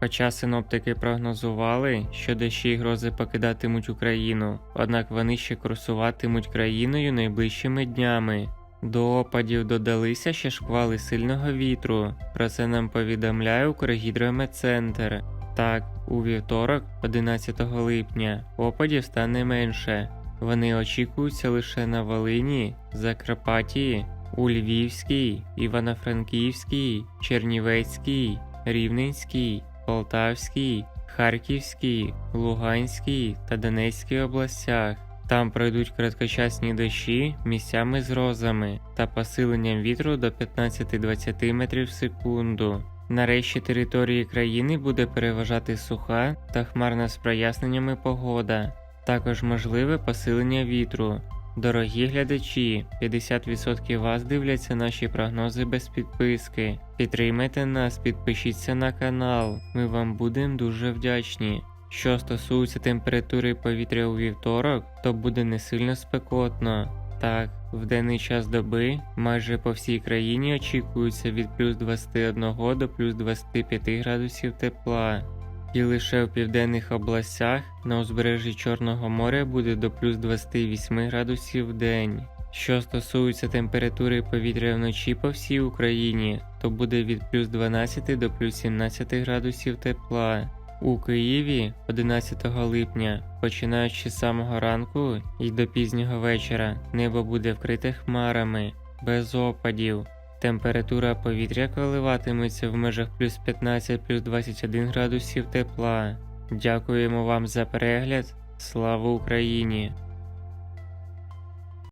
Хоча синоптики прогнозували, що дощі й грози покидатимуть Україну, однак вони ще курсуватимуть країною найближчими днями. До опадів додалися ще шквали сильного вітру. Про це нам повідомляє Укргідрометцентр. Так, у вівторок, 11 липня, опадів стане менше. Вони очікуються лише на Волині, Закарпатії, у Львівській, Івано-Франківській, Чернівецькій, Рівненській, Полтавській, Харківській, Луганській та Донецькій областях. Там пройдуть короткочасні дощі місцями з грозами та посиленням вітру до 15-20 метрів в секунду. Нарешті території країни буде переважати суха та хмарна з проясненнями погода. Також можливе посилення вітру. Дорогі глядачі, 50% вас дивляться наші прогнози без підписки. Підтримайте нас, підпишіться на канал. Ми вам будемо дуже вдячні. Що стосується температури повітря у вівторок, то буде не сильно спекотно. Так, в денний час доби майже по всій країні очікується від плюс 21 до плюс 25 градусів тепла. І лише в південних областях на узбережжі Чорного моря буде до плюс 28 градусів в день. Що стосується температури повітря вночі по всій Україні, то буде від плюс 12 до плюс 17 градусів тепла. У Києві 11 липня, починаючи з самого ранку і до пізнього вечора, небо буде вкрите хмарами, без опадів. Температура повітря коливатиметься в межах плюс 15 плюс 21 градусів тепла. Дякуємо вам за перегляд. Слава Україні!